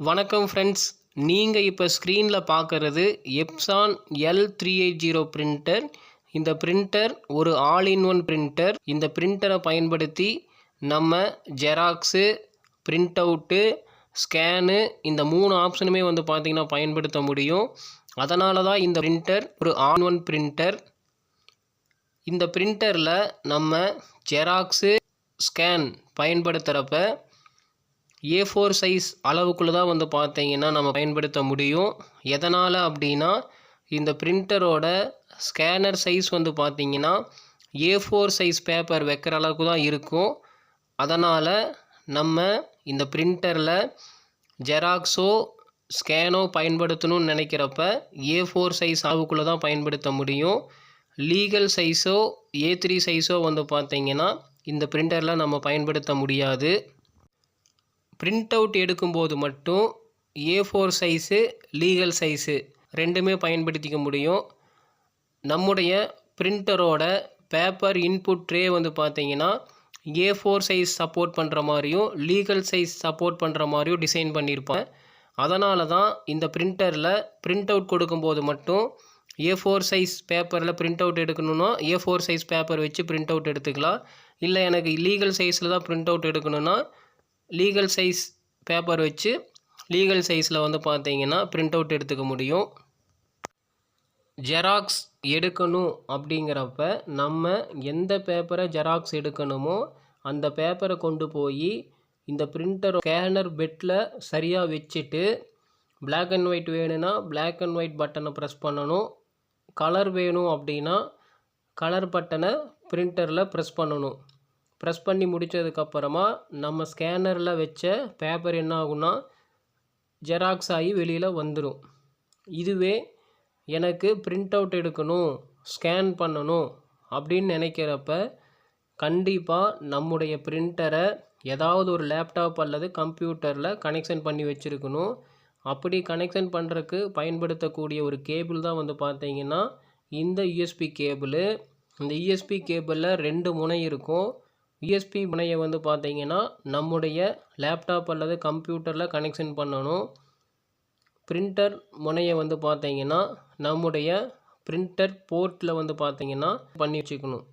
வணக்கம் ஃப்ரெண்ட்ஸ் நீங்கள் இப்போ ஸ்க்ரீனில் பார்க்குறது Epson L three eight zero printer இந்த பிரிண்டர் ஒரு ஆல் இன் ஒன் பிரிண்டர் இந்த பிரிண்டரை பயன்படுத்தி நம்ம ஜெராக்ஸு பிரிண்ட் அவுட்டு ஸ்கேனு இந்த மூணு ஆப்ஷனுமே வந்து பார்த்திங்கன்னா பயன்படுத்த முடியும். அதனால தான் இந்த பிரிண்டர் ஒரு ஆன் ஒன் பிரிண்டர் இந்த பிரிண்டரில் நம்ம ஜெராக்ஸு ஸ்கேன் பயன்படுத்துகிறப்ப ஏ ஃபோர் சைஸ் அளவுக்குள்ளே தான் வந்து பார்த்தீங்கன்னா நம்ம பயன்படுத்த முடியும். எதனால் அப்படின்னா இந்த பிரிண்டரோட ஸ்கேனர் சைஸ் வந்து பார்த்திங்கன்னா ஏ ஃபோர் சைஸ் பேப்பர் வைக்கிற அளவுக்கு தான் இருக்கும். அதனால் நம்ம இந்த பிரிண்டரில் ஜெராக்ஸோ ஸ்கேனோ பயன்படுத்தணும்னு நினைக்கிறப்ப ஏ ஃபோர் சைஸ் அளவுக்குள்ளே தான் பயன்படுத்த முடியும். லீகல் சைஸோ ஏ த்ரீ சைஸோ வந்து பார்த்திங்கன்னா இந்த பிரிண்டரில் நம்ம பயன்படுத்த முடியாது. பிரிண்ட் அவுட் எடுக்கும்போது மட்டும் A four size legal size ரெண்டுமே பயன்படுத்திக்க முடியும். நம்முடைய பிரிண்டரோட பேப்பர் இன்புட் ட்ரே வந்து பார்த்தீங்கன்னா ஏ ஃபோர் சைஸ் சப்போர்ட் பண்ணுற மாதிரியும் லீகல் சைஸ் சப்போர்ட் பண்ணுற மாதிரியும் டிசைன் பண்ணியிருப்பேன் அதனால தான் இந்த பிரிண்டரில் பிரிண்ட் அவுட் கொடுக்கும்போது மட்டும் ஏ ஃபோர் சைஸ் பேப்பரில் பிரிண்ட் அவுட் எடுக்கணுன்னா ஏ ஃபோர் சைஸ் பேப்பர் வச்சு பிரிண்ட் அவுட் எடுத்துக்கலாம். இல்லை எனக்கு லீகல் சைஸில் தான் பிரிண்ட் அவுட் எடுக்கணுன்னா லீகல் சைஸ் பேப்பர் வச்சு லீகல் சைஸில் வந்து பார்த்தீங்கன்னா பிரிண்ட் அவுட் எடுத்துக்க முடியும். ஜெராக்ஸ் எடுக்கணும் அப்படிங்கிறப்ப நம்ம எந்த பேப்பரை ஜெராக்ஸ் எடுக்கணுமோ அந்த பேப்பரை கொண்டு போய் இந்த பிரிண்டர் ஸ்கேனர் பெட்டில் சரியாக வச்சுட்டு பிளாக் அண்ட் ஒயிட் வேணும்னா பிளாக் அண்ட் ஒயிட் பட்டனை ப்ரெஸ் பண்ணணும். கலர் வேணும் அப்படின்னா கலர் பட்டனை பிரிண்டரில் ப்ரெஸ் பண்ணணும். ப்ரெஸ் பண்ணி முடித்ததுக்கப்புறமா நம்ம ஸ்கேனரில் வச்ச பேப்பர் என்ன ஆகும்னா ஜெராக்ஸ் ஆகி வெளியில் வந்துடும் இதுவே எனக்கு பிரிண்ட் அவுட் எடுக்கணும் ஸ்கேன் பண்ணணும் அப்படின்னு நினைக்கிறப்ப கண்டிப்பாக நம்முடைய பிரிண்டரை ஏதாவது ஒரு லேப்டாப் அல்லது கம்ப்யூட்டரில் கனெக்ஷன் பண்ணி வச்சுருக்கணும். அப்படி கனெக்ஷன் பண்ணுறக்கு பயன்படுத்தக்கூடிய ஒரு கேபிள் தான் வந்து பார்த்தீங்கன்னா இந்த யூஎஸ்பி கேபிள் இந்த யூஎஸ்பி கேபிளில் ரெண்டு முனை இருக்கும். யூஎஸ்பி முனையை வந்து பார்த்தீங்கன்னா நம்முடைய லேப்டாப் அல்லது கம்ப்யூட்டரில் கனெக்ஷன் பண்ணணும். பிரிண்டர் முனையை வந்து பார்த்தீங்கன்னா நம்முடைய பிரிண்டர் போர்ட்டில் வந்து பார்த்தீங்கன்னா பண்ணி வச்சுக்கணும்.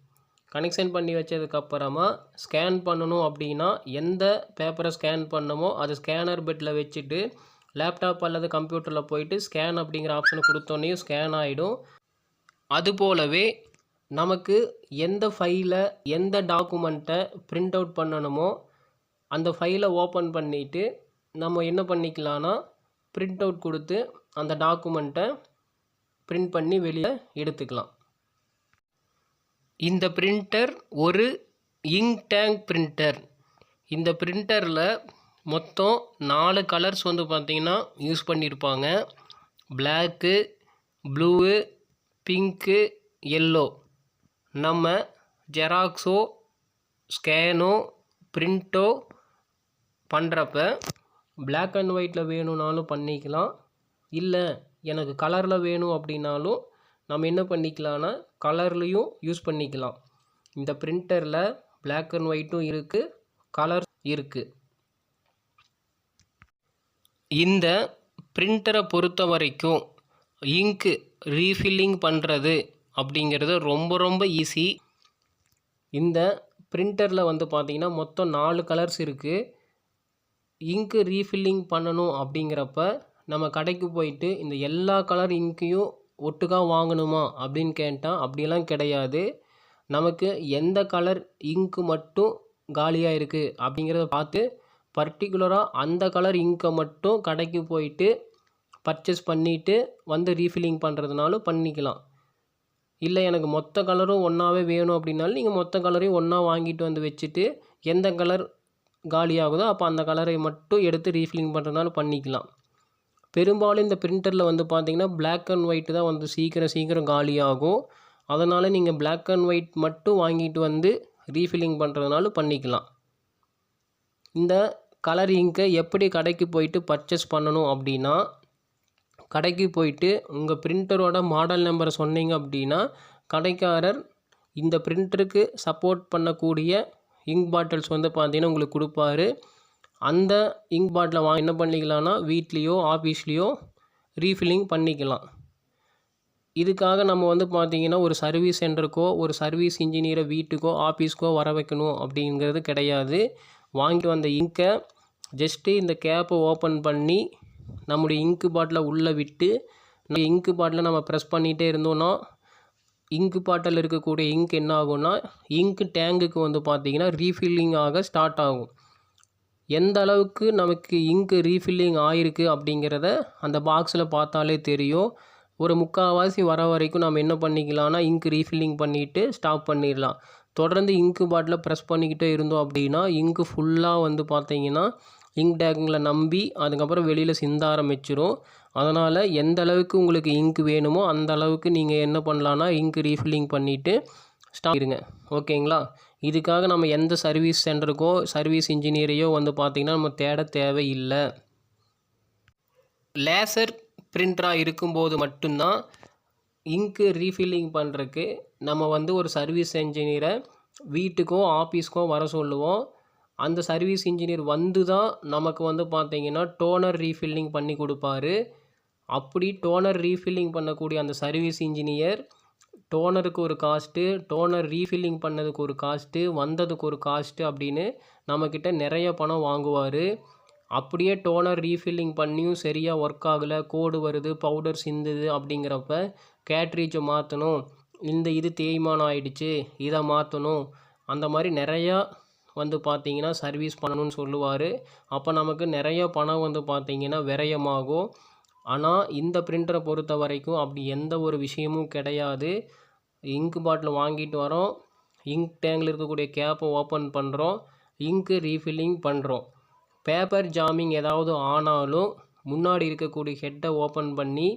கனெக்ஷன் பண்ணி வச்சதுக்கப்புறமா ஸ்கேன் பண்ணணும் அப்படின்னா எந்த பேப்பரை ஸ்கேன் பண்ணமோ அது ஸ்கேனர் பெட்டில் வச்சுட்டு லேப்டாப் அல்லது கம்ப்யூட்டரில் போயிட்டு ஸ்கேன் அப்படிங்கிற ஆப்ஷனை கொடுத்தோன்னே ஸ்கேன் ஆகிடும் அது போலவே நமக்கு எந்த ஃபைலை எந்த டாக்குமெண்ட்டை பிரிண்ட் அவுட் பண்ணணுமோ அந்த ஃபைலை ஓப்பன் பண்ணிவிட்டு நம்ம என்ன பண்ணிக்கலாம்னா பிரிண்ட் அவுட் கொடுத்து அந்த டாக்குமெண்ட்டை பிரிண்ட் பண்ணி வெளியே எடுத்துக்கலாம். இந்த பிரிண்டர் ஒரு இங்க் டேங்க் பிரிண்டர் இந்த பிரிண்டரில் மொத்தம் நாலு கலர்ஸ் வந்து பார்த்திங்கன்னா யூஸ் பண்ணியிருப்பாங்க பிளாக்கு ப்ளூவு பிங்க்கு எல்லோ நம்ம ஜெராக்ஸோ ஸ்கேனோ பிரிண்ட்டோ பண்ணுறப்ப பிளாக் அண்ட் ஒயிட்டில் வேணும்னாலும் பண்ணிக்கலாம். இல்லை எனக்கு கலரில் வேணும் அப்படின்னாலும் நம்ம என்ன பண்ணிக்கலாம்னா கலர்லேயும் யூஸ் பண்ணிக்கலாம். இந்த பிரிண்டரில் பிளாக் அண்ட் ஒயிட்டும் இருக்குது கலர் இருக்குது இந்த பிரிண்டரை பொறுத்த வரைக்கும் இங்கு ரீஃபில்லிங் பண்ணுறது அப்படிங்கிறது ரொம்ப ரொம்ப ஈஸி இந்த பிரிண்டரில் வந்து பார்த்திங்கன்னா மொத்தம் நாலு கலர்ஸ் இருக்குது இங்கு ரீஃபில்லிங் பண்ணணும் அப்படிங்கிறப்ப நம்ம கடைக்கு போயிட்டு இந்த எல்லா கலர் இங்கையும் ஒட்டுக்கா வாங்கணுமா அப்படின்னு கேட்டால் அப்படிலாம் கிடையாது. நமக்கு எந்த கலர் இங்கு மட்டும் காலியாக இருக்குது அப்படிங்கிறத பார்த்து பர்டிகுலராக அந்த கலர் இங்கை மட்டும் கடைக்கு போயிட்டு பர்ச்சேஸ் பண்ணிவிட்டு வந்து ரீஃபில்லிங் பண்ணுறதுனாலும் பண்ணிக்கலாம். இல்லை எனக்கு மொத்த கலரும் ஒன்றாவே வேணும் அப்படின்னாலும் நீங்கள் மொத்த கலரையும் ஒன்றா வாங்கிட்டு வந்து வச்சுட்டு எந்த கலர் காலியாகுதோ அப்போ அந்த கலரை மட்டும் எடுத்து ரீஃபில்லிங் பண்ணுறதுனாலும் பண்ணிக்கலாம். பெரும்பாலும் இந்த பிரிண்டரில் வந்து பார்த்திங்கன்னா பிளாக் அண்ட் ஒயிட் தான் வந்து சீக்கிரம் சீக்கிரம் காலியாகும். அதனால் நீங்கள் பிளாக் அண்ட் ஒயிட் மட்டும் வாங்கிட்டு வந்து ரீஃபில்லிங் பண்ணுறதுனாலும் பண்ணிக்கலாம். இந்த கலர் இங்கை எப்படி கடைக்கு போயிட்டு பர்ச்சேஸ் பண்ணணும் அப்படின்னா கடைக்கு போயிட்டு உங்கள் பிரிண்டரோட மாடல் நம்பரை சொன்னீங்க அப்படின்னா கடைக்காரர் இந்த பிரிண்டருக்கு சப்போர்ட் பண்ணக்கூடிய இங்க் பாட்டில்ஸ் வந்து பார்த்தீங்கன்னா உங்களுக்கு கொடுப்பாரு. அந்த இங்க் பாட்டிலை வா என்ன பண்ணிக்கலாம்னா வீட்லேயோ ஆஃபீஸ்லேயோ ரீஃபில்லிங் பண்ணிக்கலாம். இதுக்காக நம்ம வந்து பார்த்திங்கன்னா ஒரு சர்வீஸ் சென்டருக்கோ ஒரு சர்வீஸ் இன்ஜினியரை வீட்டுக்கோ ஆஃபீஸ்க்கோ வர வைக்கணும் அப்படிங்கிறது கிடையாது. வாங்கிட்டு வந்த இங்கை ஜஸ்ட்டு இந்த கேப்பை ஓப்பன் பண்ணி நம்முடைய இங்கு பாட்டிலை உள்ளே விட்டு இந்த இங்கு பாட்டிலை நம்ம ப்ரெஸ் பண்ணிகிட்டே இருந்தோன்னா இங்கு பாட்டில் இருக்கக்கூடிய இங்க் என்ன ஆகும்னா இங்கு டேங்குக்கு வந்து பார்த்திங்கன்னா ரீஃபில்லிங் ஆக ஸ்டார்ட் ஆகும். எந்த அளவுக்கு நமக்கு இங்கு ரீஃபில்லிங் ஆகிருக்கு அப்படிங்கிறத அந்த பாக்ஸில் பார்த்தாலே தெரியும். ஒரு முக்கால்வாசி வர வரைக்கும் நம்ம என்ன பண்ணிக்கலாம்னா இங்கு ரீஃபில்லிங் பண்ணிவிட்டு ஸ்டாப் பண்ணிடலாம். தொடர்ந்து இங்கு பாட்டில் ப்ரெஸ் பண்ணிக்கிட்டே இருந்தோம் அப்படின்னா இங்கு ஃபுல்லாக வந்து பார்த்திங்கன்னா இங்க் டேங்கில் நம்பி அதுக்கப்புறம் வெளியில் சிந்த ஆரம்பிச்சிடும் அதனால் எந்த அளவுக்கு உங்களுக்கு இங்க் வேணுமோ அந்த அளவுக்கு நீங்கள் என்ன பண்ணலான்னா இங்க் ரீஃபில்லிங் பண்ணிவிட்டு ஸ்டாப் இருங்க. ஓகேங்களா? இதுக்காக நம்ம எந்த சர்வீஸ் சென்டருக்கோ சர்வீஸ் இன்ஜினியரையோ வந்து பார்த்திங்கன்னா நம்ம தேட தேவையில்லை. லேசர் பிரிண்டராக இருக்கும்போது மட்டும்தான் இங்க்கு ரீஃபில்லிங் பண்ணுறக்கு நம்ம வந்து ஒரு சர்வீஸ் இன்ஜினியரை வீட்டுக்கோ ஆஃபீஸ்க்கோ வர சொல்லுவோம். அந்த சர்வீஸ் இன்ஜினியர் வந்து தான் நமக்கு வந்து பார்த்தீங்கன்னா டோனர் ரீஃபில்லிங் பண்ணி கொடுப்பாரு. அப்படி டோனர் ரீஃபில்லிங் பண்ணக்கூடிய அந்த சர்வீஸ் இன்ஜினியர் டோனருக்கு ஒரு காஸ்ட்டு டோனர் ரீஃபில்லிங் பண்ணதுக்கு ஒரு காஸ்ட்டு வந்ததுக்கு ஒரு காஸ்ட்டு அப்படின்னு நம்மக்கிட்ட நிறைய பணம் வாங்குவார். அப்படியே டோனர் ரீஃபில்லிங் பண்ணியும் சரியாக ஒர்க் ஆகலை கோடு வருது பவுடர் சிந்துது அப்படிங்கிறப்ப கேட்ரேஜை மாற்றணும் இந்த இது தேய்மானம் ஆயிடுச்சு இதை மாற்றணும் அந்த மாதிரி நிறையா வந்து பார்த்தீங்கன்னா சர்வீஸ் பண்ணணும்னு சொல்லுவார். அப்போ நமக்கு நிறைய பணம் வந்து பார்த்திங்கன்னா விரயமாகும். ஆனால் இந்த பிரிண்டரை பொறுத்த வரைக்கும் அப்படி எந்த ஒரு விஷயமும் கிடையாது. இங்க் பாட்டில் வாங்கிட்டு வரோம் இங்க் டேங்கில் இருக்கக்கூடிய கேப்பை ஓப்பன் பண்ணுறோம் இங்க்கு ரீஃபில்லிங் பண்ணுறோம் பேப்பர் ஜாமிங் ஏதாவது ஆனாலும் முன்னாடி இருக்கக்கூடிய ஹெட்டை ஓப்பன் பண்ணி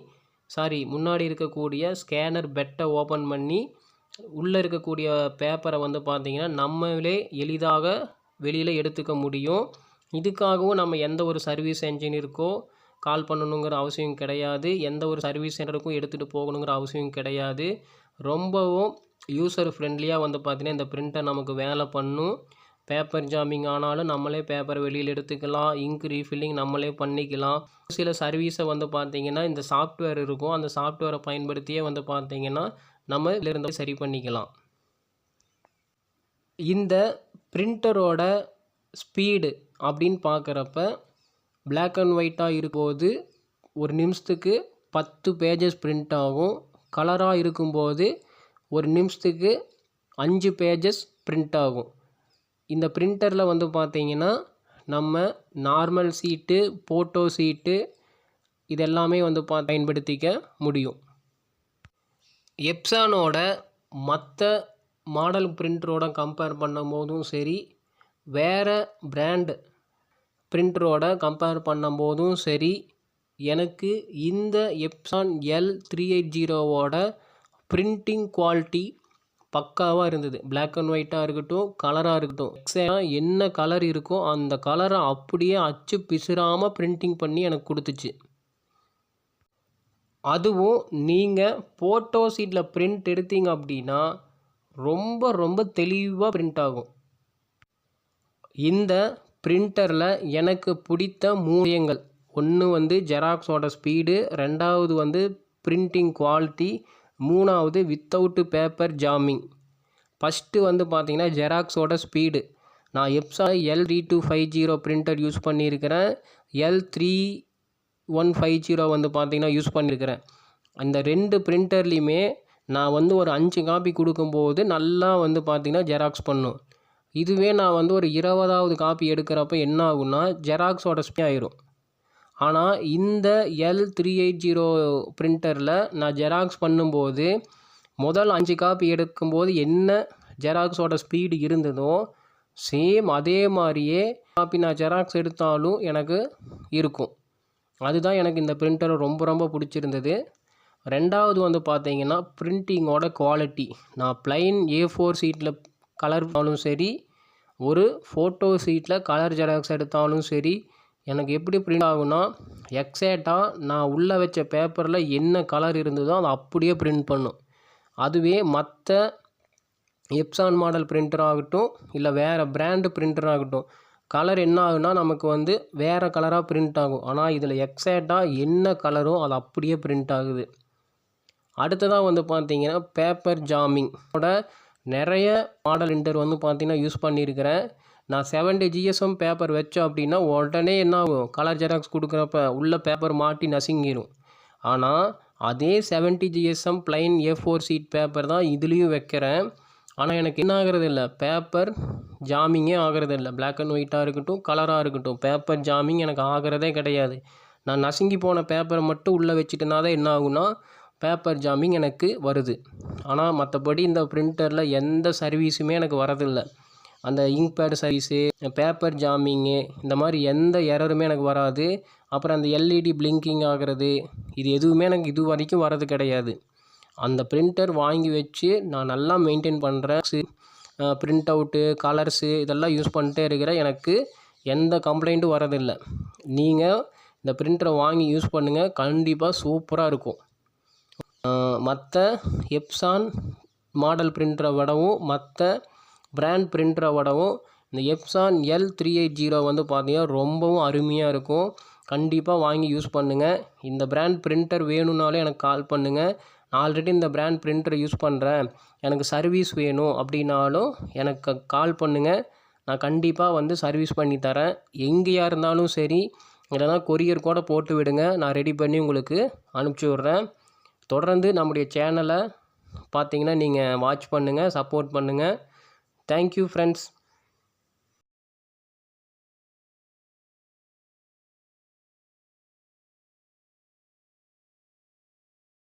சாரி முன்னாடி இருக்கக்கூடிய ஸ்கேனர் பெட்டை ஓப்பன் பண்ணி உள்ளே இருக்கக்கூடிய பேப்பரை வந்து பார்த்திங்கன்னா நம்மளே எளிதாக வெளியில் எடுத்துக்க முடியும். இதுக்காகவும் நம்ம எந்த ஒரு சர்வீஸ் என்ஜினியருக்கோ கால் பண்ணணுங்கிற அவசியம் கிடையாது. எந்த ஒரு சர்வீஸ் சென்டருக்கும் எடுத்துகிட்டு போகணுங்கிற அவசியம் கிடையாது. ரொம்பவும் யூசர் ஃப்ரெண்ட்லியாக வந்து பார்த்திங்கன்னா இந்த பிரிண்டர் நமக்கு வேலை பண்ணும். பேப்பர் ஜாமிங் ஆனாலும் நம்மளே பேப்பர் வெளியில் எடுத்துக்கலாம். இங்க் ரீஃபில்லிங் நம்மளே பண்ணிக்கலாம். சில சர்வீஸை வந்து பார்த்திங்கன்னா இந்த சாஃப்ட்வேர் இருக்கும். அந்த சாஃப்ட்வேரை பயன்படுத்தியே வந்து பார்த்திங்கன்னா நம்ம இதிலிருந்து சரி பண்ணிக்கலாம். இந்த பிரிண்டரோட ஸ்பீடு அப்படின்னு பார்க்குறப்ப பிளாக் அண்ட் ஒயிட்டாக இருக்கும்போது ஒரு நிமிஷத்துக்கு பத்து பேஜஸ் பிரிண்ட் ஆகும். கலராக இருக்கும்போது ஒரு நிமிஷத்துக்கு அஞ்சு பேஜஸ் பிரிண்ட் ஆகும். இந்த பிரிண்டரில் வந்து பார்த்திங்கன்னா நம்ம நார்மல் சீட்டு போட்டோ சீட்டு இதெல்லாமே வந்து பா பயன்படுத்திக்க முடியும். எப்சானோட மற்ற மாடல் பிரிண்டரோட கம்பேர் பண்ணும்போதும் சரி வேறு பிராண்ட் பிரிண்டரோட கம்பேர் பண்ணும்போதும் சரி எனக்கு இந்த எப்சான் எல் த்ரீ எயிட் ஜீரோவோட பிரிண்டிங் குவாலிட்டி பக்காவாக இருந்தது. பிளாக் அண்ட் ஒயிட்டாக இருக்கட்டும் கலராக இருக்கட்டும் எக்ஸாக்டாக என்ன கலர் இருக்கோ அந்த கலரை அப்படியே அச்சு பிசுறாமல் பிரிண்டிங் பண்ணி எனக்கு கொடுத்துச்சு. அதுவும் நீங்கள் ஃபோட்டோ ஷீட்டில் பிரிண்ட் எடுத்தீங்க அப்படின்னா ரொம்ப ரொம்ப தெளிவாக பிரிண்ட் ஆகும். இந்த பிரிண்டரில் எனக்கு பிடித்த மூலியங்கள் ஒன்று வந்து ஜெராக்ஸோட ஸ்பீடு ரெண்டாவது வந்து பிரிண்டிங் குவாலிட்டி மூணாவது வித்தவுட்டு பேப்பர் ஜாமிங் ஃபஸ்ட்டு வந்து பார்த்திங்கன்னா ஜெராக்ஸோட ஸ்பீடு நான் Epson L three two five zero printer use பண்ணியிருக்கிறேன். L three one five zero வந்து பார்த்திங்கன்னா யூஸ் பண்ணியிருக்கிறேன். அந்த ரெண்டு பிரிண்டர்லேயுமே நான் வந்து ஒரு அஞ்சு காப்பி கொடுக்கும்போது நல்லா வந்து பார்த்திங்கன்னா ஜெராக்ஸ் பண்ணும். இதுவே நான் வந்து ஒரு இருபதாவது காப்பி எடுக்கிறப்ப என்ன ஆகும்னா ஜெராக்ஸோட ஸ்பே ஆயிரும். ஆனால் இந்த எல் த்ரீ எயிட் ஜீரோ பிரிண்டரில் நான் ஜெராக்ஸ் பண்ணும்போது முதல் அஞ்சு காப்பி எடுக்கும்போது என்ன ஜெராக்ஸோட ஸ்பீடு இருந்ததோ சேம் அதே மாதிரியே காப்பி நான் ஜெராக்ஸ் எடுத்தாலும் எனக்கு இருக்கும். அதுதான் எனக்கு இந்த பிரிண்டர் ரொம்ப ரொம்ப பிடிச்சிருந்தது. ரெண்டாவது வந்து பார்த்தீங்கன்னா பிரிண்டிங்கோட குவாலிட்டி நான் ப்ளைன் ஏ ஃபோர் சீட்டில் கலர் பண்ணாலும் சரி ஒரு ஃபோட்டோ சீட்டில் கலர் ஜெராக்ஸ் எடுத்தாலும் சரி எனக்கு எப்படி பிரிண்ட் ஆகும்னா எக்ஸாக்டாக நான் உள்ளே வச்ச பேப்பரில் என்ன கலர் இருந்ததோ அதை அப்படியே பிரிண்ட் பண்ணும். அதுவே மற்ற எப்சான் மாடல் பிரிண்டர் ஆகட்டும் இல்லை வேறு பிராண்டு பிரிண்டர் ஆகட்டும் கலர் என்ன ஆகுனா நமக்கு வந்து வேறு கலராக பிரிண்ட் ஆகும். ஆனால் இதில் எக்ஸாக்டாக என்ன கலரோ அது அப்படியே பிரிண்ட் ஆகுது. அடுத்ததாக வந்து பார்த்திங்கன்னா பேப்பர் ஜாமிங் நிறைய மாடல் இன்டர் வந்து பார்த்திங்கன்னா யூஸ் பண்ணியிருக்கிறேன் நான் செவன்டி ஜிஎஸ்எம் பேப்பர் வச்சோம் அப்படின்னா உடனே என்ன ஆகும் கலர் ஜெராக்ஸ் கொடுக்குறப்ப உள்ள பேப்பர் மாட்டி நசுங்கிடும் ஆனால் அதே seventy GSM plain A four sheet paper தான் இதுலேயும் வைக்கிறேன். ஆனால் எனக்கு என்ன ஆகிறது இல்லை பேப்பர் ஜாமிங்கே ஆகிறது இல்லை பிளாக் அண்ட் ஒயிட்டாக இருக்கட்டும் கலராக இருக்கட்டும். பேப்பர் ஜாமிங் எனக்கு ஆகிறதே கிடையாது. நான் நசுங்கி போன பேப்பரை மட்டும் உள்ளே வச்சுட்டேனா தான் என்ன ஆகுனா பேப்பர் ஜாமிங் எனக்கு வருது. ஆனால் மற்றபடி இந்த பிரிண்டரில் எந்த சர்வீஸுமே எனக்கு வரதில்லை. அந்த ink pad service paper jamming இந்த மாதிரி எந்த எரருமே எனக்கு வராது. அப்புறம் அந்த எல்இடி பிளிங்கிங் ஆகிறது இது எதுவுமே எனக்கு இது வரைக்கும் வரது கிடையாது. அந்த பிரிண்டர் வாங்கி வச்சு நான் நல்லா மெயின்டைன் பண்ணுறேன் பிரிண்ட் அவுட்டு கலர்ஸு இதெல்லாம் யூஸ் பண்ணிட்டே இருக்கிறேன். எனக்கு எந்த கம்ப்ளைண்ட்டும் வரதில்லை நீங்கள் இந்த பிரிண்டரை வாங்கி யூஸ் பண்ணுங்கள் கண்டிப்பாக சூப்பராக இருக்கும். மற்ற எப்சான் மாடல் பிரிண்டரை விடவும் மற்ற பிராண்ட் பிரிண்டரை விடவும் இந்த Epson L three eight zero வந்து பார்த்தீங்கன்னா ரொம்பவும் அருமையாக இருக்கும். கண்டிப்பாக வாங்கி யூஸ் பண்ணுங்கள் இந்த பிராண்ட் பிரிண்டர் வேணும்னாலே எனக்கு கால் பண்ணுங்கள் நான் ஆல்ரெடி இந்த பிராண்ட் பிரிண்டர் யூஸ் பண்ணுறேன் எனக்கு சர்வீஸ் வேணும் அப்படின்னாலும் எனக்கு கால் பண்ணுங்கள் நான் கண்டிப்பாக வந்து சர்வீஸ் பண்ணி தரேன். எங்கேயா இருந்தாலும் சரி இல்லைனா கொரியர் கூட போட்டு விடுங்க. நான் ரெடி பண்ணி உங்களுக்கு அனுப்பிச்சி விட்றேன். தொடர்ந்து நம்முடைய சேனலை பார்த்தீங்கன்னா நீங்கள் வாட்ச் பண்ணுங்கள் சப்போர்ட் பண்ணுங்கள் தேங்க்யூ ஃப்ரெண்ட்ஸ்